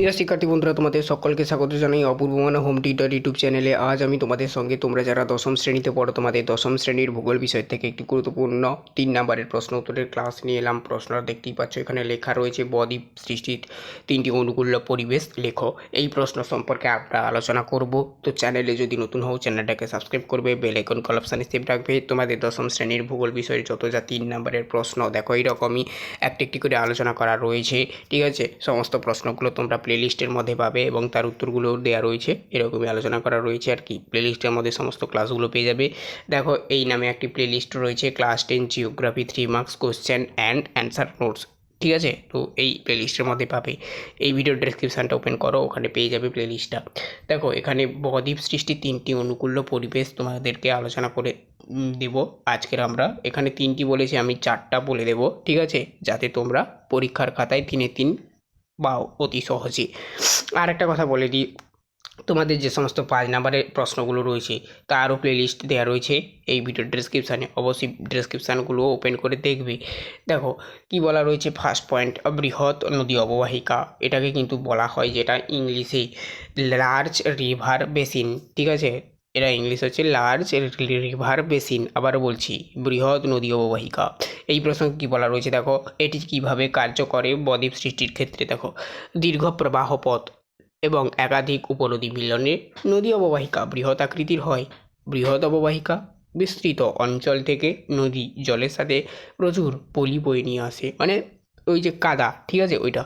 প্রিয় শিক্ষার্থী বন্ধুরা, তোমাদের সকলকে স্বাগত জানাই অপূর্ব মানে হোম টিউটার ইউটিউব চ্যানেলে আজ আমি তোমাদের সঙ্গে তোমরা যারা দশম শ্রেণীতে পড়ো, তোমাদের দশম শ্রেণির ভূগোল বিষয় থেকে একটি গুরুত্বপূর্ণ তিন নাম্বারের প্রশ্ন উত্তরের ক্লাস নিয়ে এলাম। প্রশ্ন দেখতেই পাচ্ছ, এখানে লেখা রয়েছে, বদ্বীপ সৃষ্টির তিনটি অনুকূল পরিবেশ লেখো। এই প্রশ্ন সম্পর্কে আমরা আলোচনা করব। তো চ্যানেলে যদি নতুন হও চ্যানেলটাকে সাবস্ক্রাইব করবে বেল আইকন কল অপশানে সেভ রাখবে। তোমাদের দশম শ্রেণির ভূগোল বিষয়ের যত যা তিন নাম্বারের প্রশ্ন, দেখো, এইরকমই একটি একটি করে আলোচনা করা রয়েছে। ঠিক আছে? সমস্ত প্রশ্নগুলো তোমরা প্লেলিস্টের মধ্যে পাবে এবং তার উত্তরগুলো দেওয়া রয়েছে। এরকমই আলোচনা করা রয়েছে আর কি। প্লেলিস্টের মধ্যে সমস্ত ক্লাসগুলো পেয়ে যাবে। দেখো, এই নামে একটি প্লেলিস্ট রয়েছে class ten geography three marks question and answer notes ঠিক আছে? তো এই প্লেলিস্টের মধ্যে পাবে। এই ভিডিও ডেসক্রিপশানটা ওপেন করো, ওখানে পেয়ে যাবে প্লেলিস্টটা দেখো, এখানে বদ্বীপ সৃষ্টির তিনটি অনুকূল্য পরিবেশ তোমাদেরকে আলোচনা করে দেব। আজকের আমরা এখানে তিনটি বলেছি, আমি চারটা বলে দেব। ঠিক আছে? যাতে তোমরা পরীক্ষার খাতায় তিনে তিন বা অতি সহজে। আর একটা কথা বলে দিই, তোমাদের যে সমস্ত পাঁচ নাম্বারের প্রশ্নগুলো রয়েছে, তারও প্লেলিস্ট দেওয়া রয়েছে। এই ভিডিও ডেসক্রিপশানে অবশ্যই ডেসক্রিপশানগুলো ওপেন করে দেখবে। দেখো, কি বলা রয়েছে? ফার্স্ট পয়েন্ট বৃহৎ নদী অববাহিকা। এটাকে কিন্তু বলা হয় যেটা ইংলিশে লার্জ রিভার বেসিন ঠিক আছে? এটা ইংলিশ হচ্ছে লার্জ রিভার বেসিন আবার বলছি, বৃহৎ নদী অববাহিকা। এই প্রসঙ্গে কী বলা রয়েছে? দেখো, এটি কীভাবে কার্য করে বদ্বীপ সৃষ্টির ক্ষেত্রে? দেখো, দীর্ঘ প্রবাহ পথ এবং একাধিক উপনদী মিলনে নদী অববাহিকা বৃহৎ আকৃতির হয়। বৃহৎ অববাহিকা বিস্তৃত অঞ্চল থেকে নদী জলের সাথে প্রচুর পলি বয়ে নিয়ে আসে। মানে ওই যে কাদা, ঠিক আছে? ওইটা।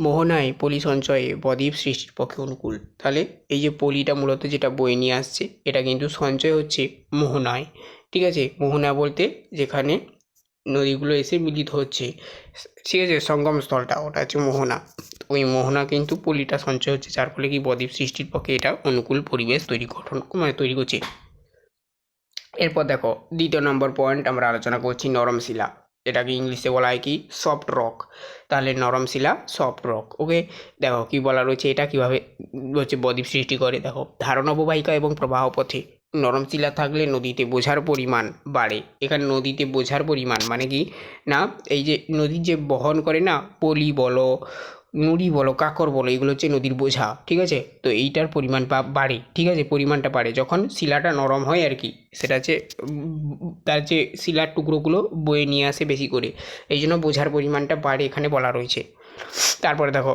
মোহনায় পলি সঞ্চয়ে বদ্বীপ সৃষ্টির পক্ষে অনুকূল। তাহলে এই যে পলিটা মূলত যেটা বয়ে নিয়ে আসছে, এটা কিন্তু সঞ্চয় হচ্ছে মোহনায়। ঠিক আছে? মোহনা বলতে যেখানে নদীগুলো এসে মিলিত হচ্ছে। ঠিক আছে, সঙ্গম স্থলটা, ওটা হচ্ছে মোহনা। ওই মোহনা কিন্তু পলিটা সঞ্চয় হচ্ছে, যার ফলে কি বদ্বীপ সৃষ্টির পক্ষে এটা অনুকূল পরিবেশ তৈরি গঠন মানে তৈরি করছে। এরপর দেখো, দ্বিতীয় নম্বর পয়েন্ট আমরা আলোচনা করছি নরম শিলা এটাকে ইংলিশে বলা হয় কি? Soft rock. তাহলে নরম শিলা সফট রক। ওকে? দেখো, কি বলা রয়েছে এটা কীভাবে হচ্ছে বদ্বীপ সৃষ্টি করে? দেখো ধারণ অববাহিকা এবং প্রবাহ পথে নরম শিলা থাকলে নদীতে বোঝার পরিমাণ বাড়ে। এখানে নদীতে বোঝার পরিমাণ মানে কি? না, এই যে নদীর যে বহন করে না, পলি বলো, নুড়ি বলো, কাকর বলো, এগুলো হচ্ছে নদীর বোঝা, ঠিক আছে? তো এইটার পরিমাণ বাড়ে, ঠিক আছে? পরিমাণটা বাড়ে। যখন শিলাটা নরম হয় আর কি, সেটা হচ্ছে, তার যে শিলার টুকরোগুলো বয়ে নিয়ে আসে বেশি করে, এই জন্য বোঝার পরিমাণটা বাড়ে এখানে বলা রয়েছে। তারপরে দেখো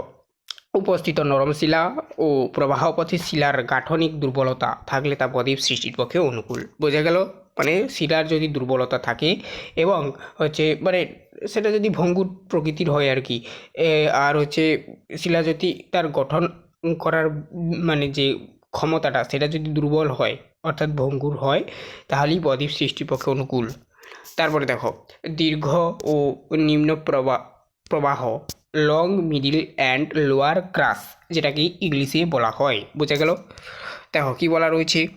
উপস্থিত নরম শিলা ও প্রবাহ পথে শিলার গাঠনিক দুর্বলতা থাকলে তা বদ্বীপ সৃষ্টির পক্ষে অনুকূল। বোঝা গেল? মানে শিলার যদি দুর্বলতা থাকে এবং হচ্ছে মানে সেটা যদি ভঙ্গুর প্রকৃতির হয় আর কি আর হচ্ছে শিলা যদি তার গঠন করার মানে যে ক্ষমতাটা সেটা যদি দুর্বল হয় অর্থাৎ ভঙ্গুর হয়, তাহলেই বদ্বীপ সৃষ্টির পক্ষে অনুকূল। তারপরে দেখো দীর্ঘ ও নিম্ন প্রবাহ প্রবাহ long middle and lower course যেটাকে ইংলিশে বলা হয়। বোঝা গেল? দেখো, কী বলা রয়েছে?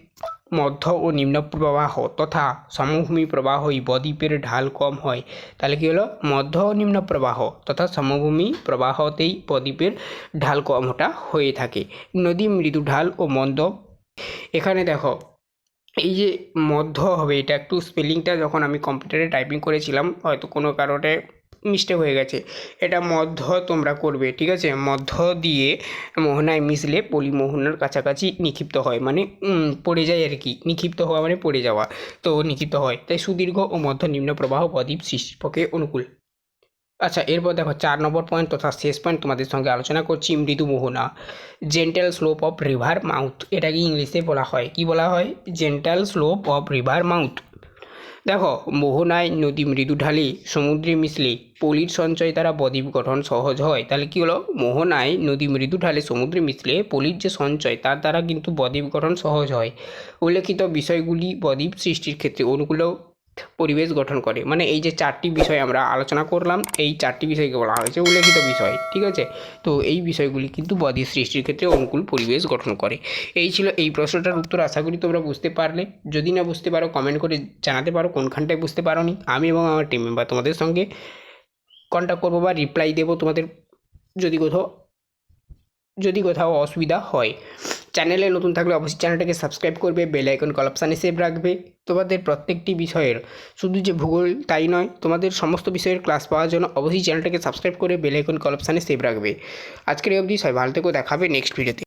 মধ্য ও নিম্ন প্রবাহ তথা সমভূমি প্রবাহই বদ্বীপের ঢাল কম হয়। তাহলে কী হলো? মধ্য ও নিম্ন প্রবাহ তথা সমভূমি প্রবাহতেই বদ্বীপের ঢাল কমটা হয়ে থাকে। নদী, মৃদু ঢাল ও মন্দ। এখানে দেখো, এই যে মধ্য হবে, এটা একটু স্পেলিংটা যখন আমি কম্পিউটারে টাইপিং করেছিলাম, হয়তো কোনো কারণে মিস্টেক হয়ে গেছে। এটা মধ্য তোমরা করবে, ঠিক আছে? মধ্য দিয়ে মোহনায় মিশলে পলি মোহনার কাছাকাছি নিক্ষিপ্ত হয় মানে পড়ে যায় আর কি। নিক্ষিপ্ত হওয়া মানে পড়ে যাওয়া। তো নিক্ষিপ্ত হয়। তাই সুদীর্ঘ ও মধ্য নিম্ন প্রবাহ বদ্বীপ সৃষ্টির পক্ষে অনুকূল। আচ্ছা এরপর দেখো, চার নম্বর পয়েন্ট তথা শেষ পয়েন্ট তোমাদের সঙ্গে আলোচনা করছি, মৃদু মোহনা। Gentle slope of river mouth এটাকে ইংলিশে বলা হয়। কি বলা হয়? Gentle slope of river mouth দেখো, মোহনায় নদী মৃদু ঢালি, সমুদ্রে মিশলে পলির সঞ্চয় দ্বারা বদ্বীপ গঠন সহজ হয়। তাহলে কী হলো? মোহনায় নদী মৃদু ঢালে, সমুদ্রে মিশলে পলির যে সঞ্চয়, তার দ্বারা কিন্তু বদ্বীপ গঠন সহজ হয়। উল্লেখিত বিষয়গুলি বদ্বীপ সৃষ্টির ক্ষেত্রে অনুকূল পরিবেশ গঠন করে। মানে এই যে চারটি বিষয় আমরা আলোচনা করলাম, এই চারটি বিষয়কে বলা হয়েছে উল্লেখিত বিষয়, ঠিক আছে? তো এই বিষয়গুলি কিন্তু বদ্বীপ সৃষ্টির ক্ষেত্রে অনুকূল পরিবেশ গঠন করে। এই ছিল এই প্রশ্নটার উত্তর, আশা করি তোমরা বুঝতে পারলে। যদি না বুঝতে পারো কমেন্ট করে জানাতে পারো, কোনখানটায় বুঝতে পারো নি আমি এবং আমার টিম মেম্বার তোমাদের সঙ্গে কন্ট্যাক্ট করব বা রিপ্লাই দেবো তোমাদের। যদি কোথাও যদি কোথাও অসুবিধা হয়। চ্যানেলে নতুন থাকলে অবশ্যই চ্যানেলটাকে সাবস্ক্রাইব করবে, বেল আইকন কল অপশানে সেভ রাখবে। তোমাদের প্রত্যেকটি বিষয়ের, শুধু যে ভূগোল তাই নয়, তোমাদের সমস্ত বিষয়ের ক্লাস পাওয়ার জন্য অবশ্যই চ্যানেলটাকে সাবস্ক্রাইব করে বেল আইকন কল অপশানে সেভ রাখবে। আজকের অবধি সবাই ভালো থেকো দেখাবে নেক্সট ভিডিওতে